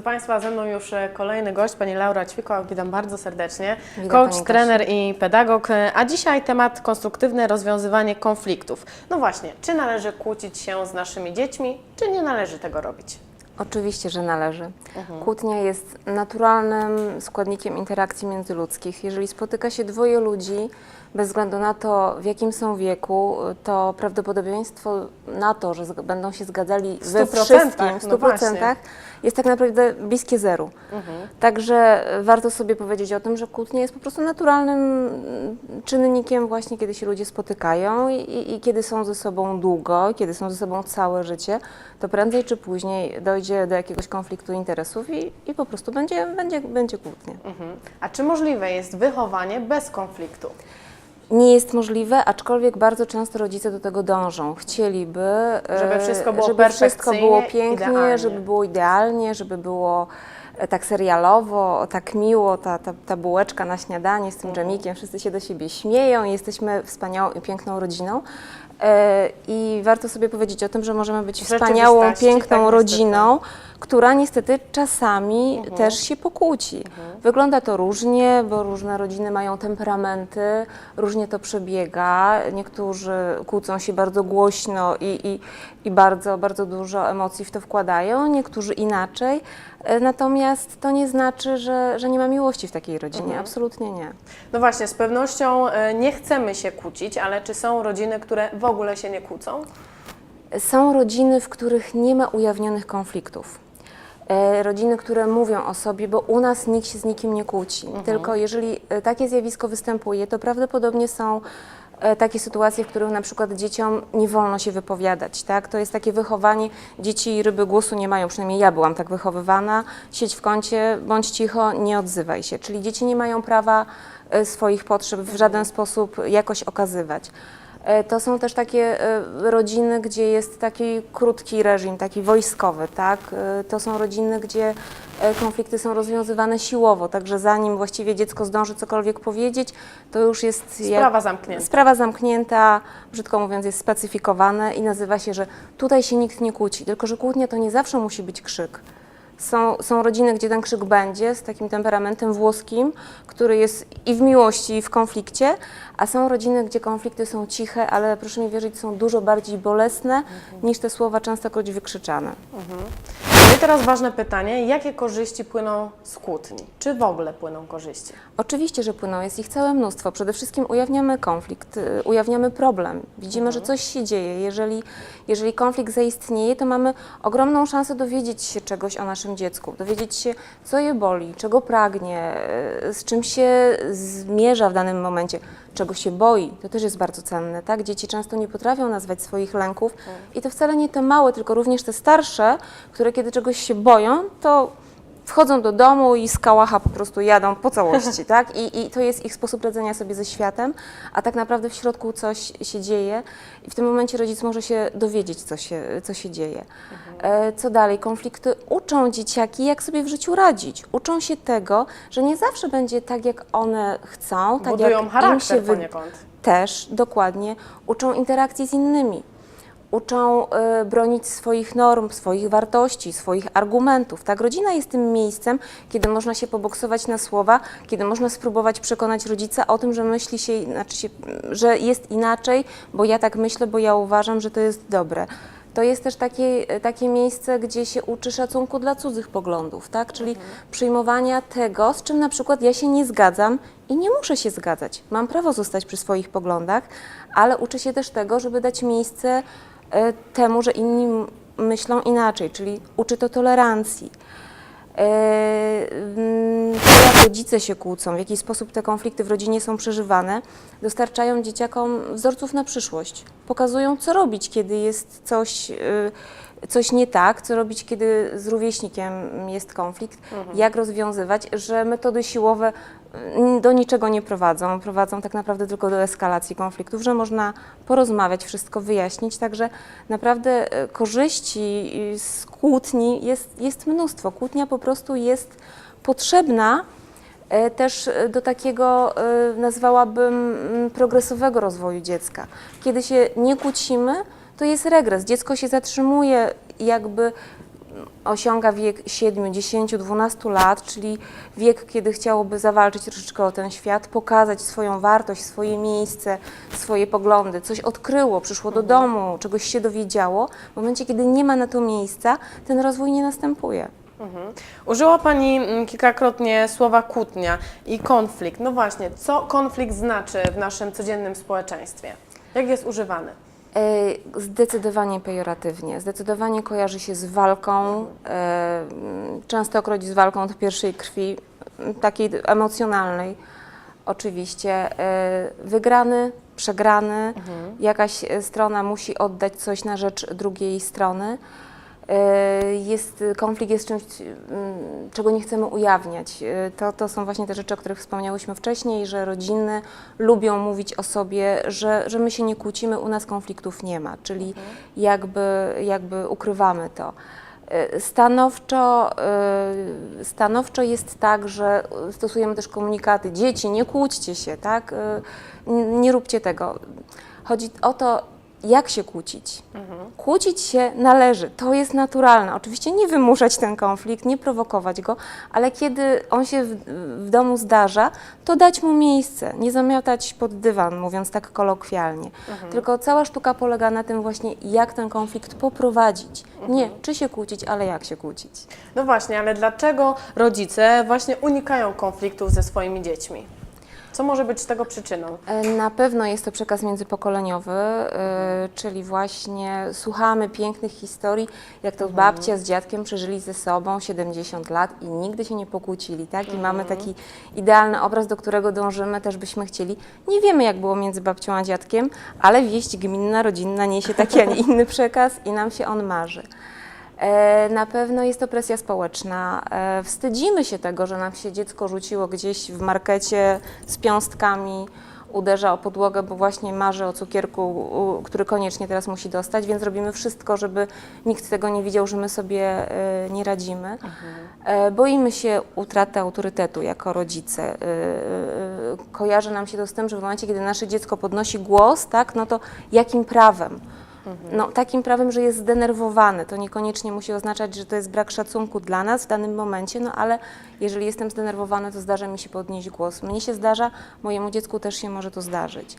Drodzy Państwa, ze mną już e, kolejny gość, Pani Laura Ćwiko, witam bardzo serdecznie. Witam Coach, trener i pedagog, e, a dzisiaj temat konstruktywne rozwiązywanie konfliktów. No właśnie, czy należy kłócić się z naszymi dziećmi, czy nie należy tego robić? Oczywiście, że należy. Kłótnia jest naturalnym składnikiem interakcji międzyludzkich. Jeżeli spotyka się dwoje ludzi, bez względu na to, w jakim są wieku, to prawdopodobieństwo na to, że będą się zgadzali we 100%, wszystkim, w no 100%, właśnie. jest tak naprawdę bliskie zeru. Także warto sobie powiedzieć o tym, że kłótnia jest po prostu naturalnym czynnikiem właśnie, kiedy się ludzie spotykają i, i kiedy są ze sobą długo, kiedy są ze sobą całe życie, to prędzej czy później dojdzie do jakiegoś konfliktu interesów i, i po prostu będzie, będzie, będzie kłótnia. Mhm. A czy możliwe jest wychowanie bez konfliktu? Nie jest możliwe, aczkolwiek bardzo często rodzice do tego dążą. Chcieliby, Żeby e, wszystko było żeby wszystko było pięknie, idealnie. żeby było idealnie, żeby było e, tak serialowo, tak miło, ta, ta, ta bułeczka na śniadanie z tym Mhm. dżemikiem, wszyscy się do siebie śmieją i jesteśmy wspaniałą i piękną rodziną. E, I warto sobie powiedzieć o tym, że możemy być wspaniałą, piękną tak, niestety. Która niestety czasami Mhm. też się pokłóci. Wygląda to różnie, bo różne rodziny mają temperamenty, różnie to przebiega. Niektórzy kłócą się bardzo głośno i, i, i bardzo, bardzo dużo emocji w to wkładają, niektórzy inaczej. E, Natomiast to nie znaczy, że, że nie ma miłości w takiej rodzinie. Mhm. Absolutnie nie. No właśnie, z pewnością e, nie chcemy się kłócić, ale czy są rodziny, które w ogóle się nie kłócą? Są rodziny, w których nie ma ujawnionych konfliktów. E, Rodziny, które mówią o sobie, bo u nas nikt się z nikim nie kłóci. Tylko jeżeli e, takie zjawisko występuje, to prawdopodobnie są e, takie sytuacje, w których na przykład dzieciom nie wolno się wypowiadać. Tak? To jest takie wychowanie, dzieci i ryby głosu nie mają, przynajmniej ja byłam tak wychowywana. Siedź w kącie, bądź cicho, nie odzywaj się. Czyli dzieci nie mają prawa swoich potrzeb w żaden sposób jakoś okazywać. E, To są też takie e, rodziny, gdzie jest taki krótki reżim, taki wojskowy, tak? E, To są rodziny, gdzie konflikty są rozwiązywane siłowo, także zanim właściwie dziecko zdąży cokolwiek powiedzieć, to już jest jak- Sprawa zamknięta. Sprawa zamknięta, brzydko mówiąc, jest specyfikowane i nazywa się, że tutaj się nikt nie kłóci, tylko że kłótnia to nie zawsze musi być krzyk. Są, są rodziny, gdzie ten krzyk będzie z takim temperamentem włoskim, który jest i w miłości, i w konflikcie, a są rodziny, gdzie konflikty są ciche, ale proszę mi wierzyć, są dużo bardziej bolesne niż te słowa częstokroć wykrzyczane. I teraz ważne pytanie, jakie korzyści płyną z kłótni? Czy w ogóle płyną korzyści? Oczywiście, że płyną, jest ich całe mnóstwo. Przede wszystkim ujawniamy konflikt, y, ujawniamy problem. Widzimy, że coś się dzieje. Jeżeli, jeżeli konflikt zaistnieje, to mamy ogromną szansę dowiedzieć się czegoś o naszym dziecku, dowiedzieć się, co je boli, czego pragnie, y, z czym się zmierza w danym momencie, czego się boi. To też jest bardzo cenne. Tak? Dzieci często nie potrafią nazwać swoich lęków i to wcale nie te małe, tylko również te starsze, które kiedy czegoś się boją, to wchodzą do domu i z kałacha po prostu jadą po całości, tak? I, I to jest ich sposób radzenia sobie ze światem, a tak naprawdę w środku coś się dzieje i w tym momencie rodzic może się dowiedzieć, co się, co się dzieje. E, co dalej? Konflikty uczą dzieciaki, jak sobie w życiu radzić. Uczą się tego, że nie zawsze będzie tak, jak one chcą, tak Budują jak im się wy... poniekąd. Też, dokładnie. Uczą interakcji z innymi. Uczą y, bronić swoich norm, swoich wartości, swoich argumentów. Tak, rodzina jest tym miejscem, kiedy można się poboksować na słowa, kiedy można spróbować przekonać rodzica o tym, że myśli się, znaczy się, że jest inaczej, bo ja tak myślę, bo ja uważam, że to jest dobre. To jest też takie, takie miejsce, gdzie się uczy szacunku dla cudzych poglądów, tak? czyli przyjmowania tego, z czym na przykład ja się nie zgadzam i nie muszę się zgadzać. Mam prawo zostać przy swoich poglądach, ale uczę się też tego, żeby dać miejsce temu, że inni myślą inaczej, czyli uczy to tolerancji. E, mm, To jak rodzice się kłócą, w jaki sposób te konflikty w rodzinie są przeżywane, dostarczają dzieciakom wzorców na przyszłość. Pokazują, co robić, kiedy jest coś, e, coś nie tak, co robić, kiedy z rówieśnikiem jest konflikt, jak rozwiązywać, że metody siłowe mm, do niczego nie prowadzą, prowadzą tak naprawdę tylko do eskalacji konfliktów, że można porozmawiać, wszystko wyjaśnić, także naprawdę e, korzyści z kłótni jest, jest mnóstwo. Kłótnia po prostu jest potrzebna e, też e, do takiego, nazwałabym, mm, progresowego rozwoju dziecka. Kiedy się nie kłócimy, to jest regres. Dziecko się zatrzymuje jakby osiąga wiek 7, 10, 12 lat, czyli wiek, kiedy chciałoby zawalczyć troszeczkę o ten świat, pokazać swoją wartość, swoje miejsce, swoje poglądy, coś odkryło, przyszło do domu, czegoś się dowiedziało, w momencie, kiedy nie ma na to miejsca, ten rozwój nie następuje. Użyła Pani mm, kilkakrotnie słowa kłótnia i konflikt. No właśnie, co konflikt znaczy w naszym codziennym społeczeństwie? Jak jest używany? Zdecydowanie pejoratywnie. Zdecydowanie kojarzy się z walką, e, częstokroć z walką od pierwszej krwi, takiej emocjonalnej oczywiście. E, Wygrany, przegrany, jakaś e, strona musi oddać coś na rzecz drugiej strony. E, Jest, konflikt jest czymś, mm, czego nie chcemy ujawniać. E, To, to są właśnie te rzeczy, o których wspomniałyśmy wcześniej, że rodziny lubią mówić o sobie, że, że my się nie kłócimy, u nas konfliktów nie ma, czyli jakby, jakby ukrywamy to. E, Stanowczo, stanowczo jest tak, że stosujemy też komunikaty. Dzieci, nie kłóćcie się, tak? Nie róbcie tego. Chodzi o to, jak się kłócić. Kłócić się należy, to jest naturalne. Oczywiście nie wymuszać ten konflikt, nie prowokować go, ale kiedy on się w, w domu zdarza, to dać mu miejsce, nie zamiatać pod dywan, mówiąc tak kolokwialnie. Tylko cała sztuka polega na tym właśnie, jak ten konflikt poprowadzić. Nie czy się kłócić, ale jak się kłócić. No właśnie, ale dlaczego rodzice właśnie unikają konfliktów ze swoimi dziećmi? Co może być tego przyczyną? E, Na pewno jest to przekaz międzypokoleniowy, e, czyli właśnie słuchamy pięknych historii, jak to babcia z dziadkiem przeżyli ze sobą 70 lat i nigdy się nie pokłócili, tak? I mamy taki idealny obraz, do którego dążymy, też byśmy chcieli. Nie wiemy, jak było między babcią a dziadkiem, ale wieść gminna, rodzinna niesie taki, a nie inny przekaz i nam się on marzy. E, Na pewno jest to presja społeczna. E, Wstydzimy się tego, że nam się dziecko rzuciło gdzieś w markecie z piąstkami, uderza o podłogę, bo właśnie marzy o cukierku, który koniecznie teraz musi dostać, więc robimy wszystko, żeby nikt tego nie widział, że my sobie e, nie radzimy. E, Boimy się utraty autorytetu jako rodzice. Kojarzy nam się to z tym, że w momencie, kiedy nasze dziecko podnosi głos, tak, no to jakim prawem? No, takim prawem, że jest zdenerwowany. To niekoniecznie musi oznaczać, że to jest brak szacunku dla nas w danym momencie, no ale jeżeli jestem zdenerwowany, to zdarza mi się podnieść głos. Mnie się zdarza, mojemu dziecku też się może to zdarzyć.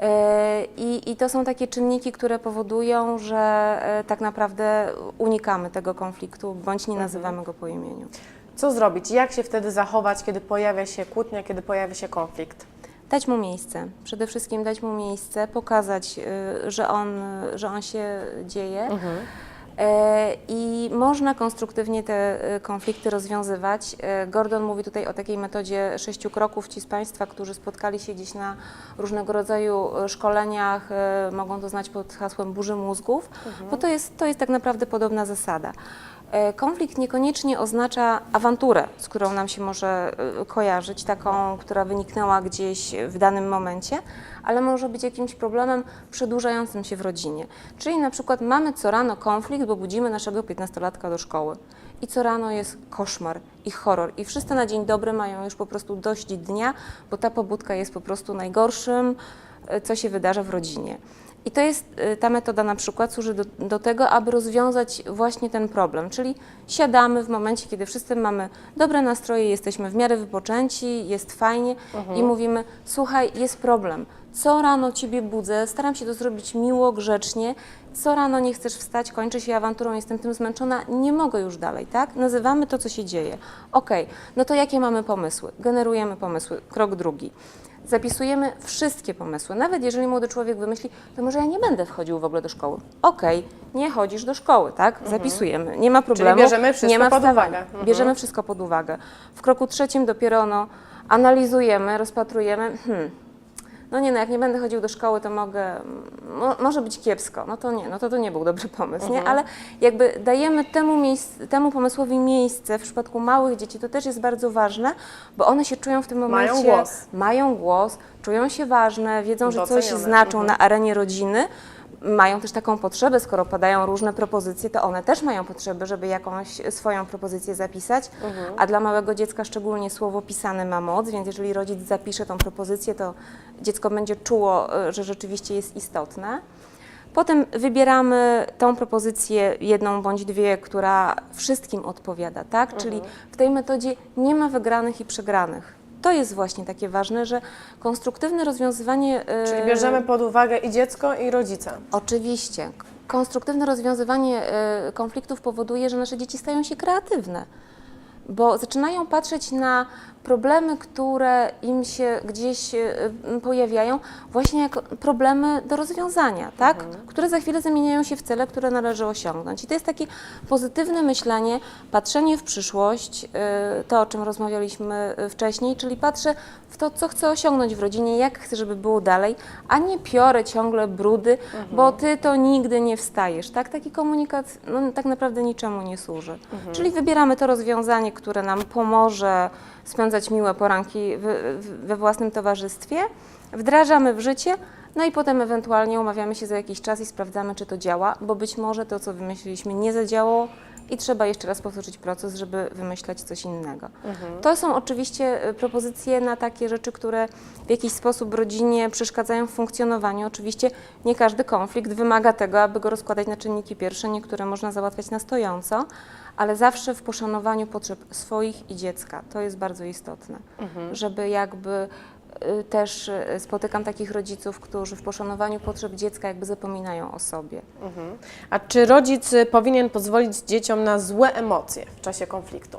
E, I, I to są takie czynniki, które powodują, że e, tak naprawdę unikamy tego konfliktu bądź nie nazywamy go po imieniu. Co zrobić? Jak się wtedy zachować, kiedy pojawia się kłótnia, kiedy pojawia się konflikt? Dać mu miejsce. Przede wszystkim dać mu miejsce, pokazać, y, że on, że on się dzieje. E, I można konstruktywnie te y, konflikty rozwiązywać. E, Gordon mówi tutaj o takiej metodzie sześciu kroków. Ci z Państwa, którzy spotkali się gdzieś na różnego rodzaju y, szkoleniach, mogą to znać pod hasłem burzy mózgów, bo to jest, to jest tak naprawdę podobna zasada. E, Konflikt niekoniecznie oznacza awanturę, z którą nam się może y, kojarzyć, taką, która wyniknęła gdzieś w danym momencie, ale może być jakimś problemem przedłużającym się w rodzinie. Czyli na przykład mamy co rano konflikt, bo budzimy naszego 15-latka do szkoły. I co rano jest koszmar i horror. I wszyscy na dzień dobry mają już po prostu dość dnia, bo ta pobudka jest po prostu najgorszym, y, co się wydarza w rodzinie. I to jest, y, ta metoda na przykład służy do, do tego, aby rozwiązać właśnie ten problem, czyli siadamy w momencie, kiedy wszyscy mamy dobre nastroje, jesteśmy w miarę wypoczęci, jest fajnie i mówimy, słuchaj, jest problem, co rano Ciebie budzę, staram się to zrobić miło, grzecznie, co rano nie chcesz wstać, kończy się awanturą, jestem tym zmęczona, nie mogę już dalej, tak? Nazywamy to, co się dzieje. Okej, no to jakie mamy pomysły? Generujemy pomysły. Krok drugi. Zapisujemy wszystkie pomysły. Nawet jeżeli młody człowiek wymyśli, to może ja nie będę wchodził w ogóle do szkoły. Okej, nie chodzisz do szkoły, tak? Zapisujemy. Nie ma problemu. bierzemy wszystko nie ma pod uwagę. Mhm. Bierzemy wszystko pod uwagę. W kroku trzecim dopiero no, analizujemy, rozpatrujemy. Hmm, no nie, no jak nie będę chodził do szkoły, to mogę, mo, może być kiepsko. No to nie, no to to nie był dobry pomysł, nie? Ale jakby dajemy temu, miejsc, temu pomysłowi miejsce w przypadku małych dzieci, to też jest bardzo ważne, bo one się czują w tym momencie... Mają głos. Mają głos, czują się ważne, wiedzą, że coś Docenione. znaczą Mhm. na arenie rodziny. Mają też taką potrzebę, skoro padają różne propozycje, to one też mają potrzebę, żeby jakąś swoją propozycję zapisać. A dla małego dziecka szczególnie słowo pisane ma moc, więc jeżeli rodzic zapisze tą propozycję, to dziecko będzie czuło, y, że rzeczywiście jest istotne. Potem wybieramy tą propozycję, jedną bądź dwie, która wszystkim odpowiada, tak? Czyli w tej metodzie nie ma wygranych i przegranych. To jest właśnie takie ważne, że konstruktywne rozwiązywanie. e, Czyli bierzemy pod uwagę i dziecko, i rodzica. Oczywiście. Konstruktywne rozwiązywanie e, konfliktów powoduje, że nasze dzieci stają się kreatywne, bo zaczynają patrzeć na problemy, które im się gdzieś e, pojawiają, właśnie jako problemy do rozwiązania, tak? które za chwilę zamieniają się w cele, które należy osiągnąć. I to jest takie pozytywne myślenie, patrzenie w przyszłość, e, to o czym rozmawialiśmy e, wcześniej, czyli patrzę w to, co chcę osiągnąć w rodzinie, jak chcę, żeby było dalej, a nie piorę ciągle brudy, bo ty to nigdy nie wstajesz. Tak? Taki komunikat no, tak naprawdę niczemu nie służy. Czyli wybieramy to rozwiązanie, które nam pomoże spędzać miłe poranki w, w, we własnym towarzystwie, wdrażamy w życie, no i potem ewentualnie umawiamy się za jakiś czas i sprawdzamy, czy to działa, bo być może to, co wymyśliliśmy, nie zadziałało i trzeba jeszcze raz powtórzyć proces, żeby wymyślać coś innego. To są oczywiście y, propozycje na takie rzeczy, które w jakiś sposób rodzinie przeszkadzają w funkcjonowaniu. Oczywiście nie każdy konflikt wymaga tego, aby go rozkładać na czynniki pierwsze, niektóre można załatwiać na stojąco, ale zawsze w poszanowaniu potrzeb swoich i dziecka. To jest bardzo istotne, żeby jakby y, też y, spotykam takich rodziców, którzy w poszanowaniu potrzeb dziecka jakby zapominają o sobie. Mhm. A czy rodzic y, powinien pozwolić dzieciom na złe emocje w czasie konfliktu?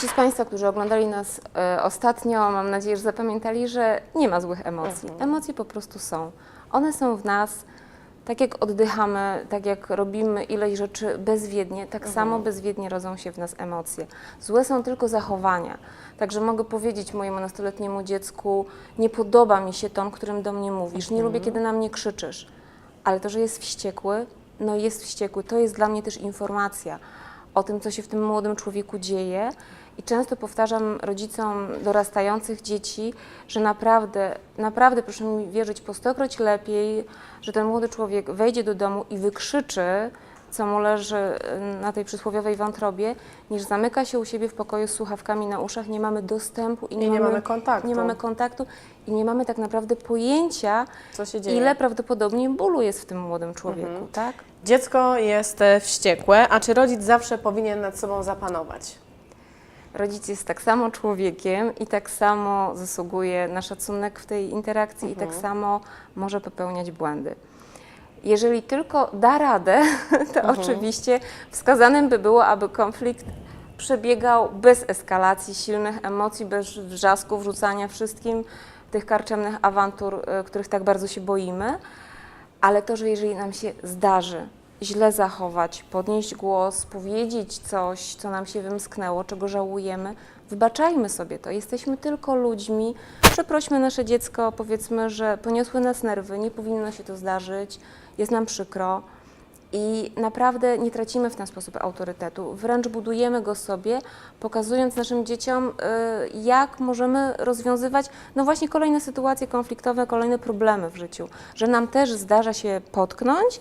Ci z Państwa, którzy oglądali nas e, ostatnio, mam nadzieję, że zapamiętali, że nie ma złych emocji. Emocje po prostu są. One są w nas, tak jak oddychamy, tak jak robimy ileś rzeczy bezwiednie, tak samo bezwiednie rodzą się w nas emocje. Złe są tylko zachowania. Także mogę powiedzieć mojemu nastoletniemu dziecku, nie podoba mi się ton, którym do mnie mówisz, nie lubię, kiedy na mnie krzyczysz. Ale to, że jest wściekły, no jest wściekły, to jest dla mnie też informacja o tym, co się w tym młodym człowieku dzieje. I często powtarzam rodzicom dorastających dzieci, że naprawdę, naprawdę proszę mi wierzyć po stokroć lepiej, że ten młody człowiek wejdzie do domu i wykrzyczy, co mu leży y, na tej przysłowiowej wątrobie, niż zamyka się u siebie w pokoju z słuchawkami na uszach, nie mamy dostępu i nie, I nie mamy kontaktu. nie mamy kontaktu i nie mamy tak naprawdę pojęcia, Co się dzieje? ile prawdopodobnie bólu jest w tym młodym człowieku, tak? Dziecko jest e, wściekłe, a czy rodzic zawsze powinien nad sobą zapanować? Rodzic jest tak samo człowiekiem i tak samo zasługuje na szacunek w tej interakcji i tak samo może popełniać błędy. Jeżeli tylko da radę, to oczywiście wskazanym by było, aby konflikt przebiegał bez eskalacji silnych emocji, bez wrzasków, rzucania wszystkim tych karczemnych awantur, y, których tak bardzo się boimy. Ale to, że jeżeli nam się zdarzy źle zachować, podnieść głos, powiedzieć coś, co nam się wymsknęło, czego żałujemy, wybaczajmy sobie to. Jesteśmy tylko ludźmi. Przeprośmy nasze dziecko, powiedzmy, że poniosły nas nerwy, nie powinno się to zdarzyć, jest nam przykro. I naprawdę nie tracimy w ten sposób autorytetu, wręcz budujemy go sobie, pokazując naszym dzieciom, y, jak możemy rozwiązywać, no właśnie kolejne sytuacje konfliktowe, kolejne problemy w życiu, że nam też zdarza się potknąć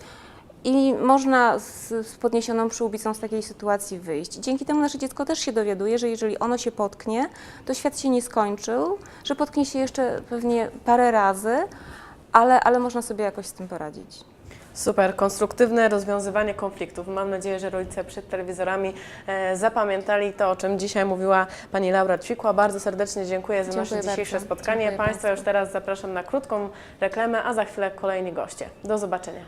i można z, z podniesioną przyłbicą z takiej sytuacji wyjść. Dzięki temu nasze dziecko też się dowiaduje, że jeżeli ono się potknie, to świat się nie skończył, że potknie się jeszcze pewnie parę razy, ale, ale można sobie jakoś z tym poradzić. Super, konstruktywne rozwiązywanie konfliktów. Mam nadzieję, że rodzice przed telewizorami e, zapamiętali to, o czym dzisiaj mówiła Pani Laura Ćwikła. Bardzo serdecznie dziękuję za Dziękuję nasze dzisiejsze bardzo. spotkanie. Dziękuję Państwa bardzo. już teraz zapraszam na krótką reklamę, a za chwilę kolejni goście. Do zobaczenia.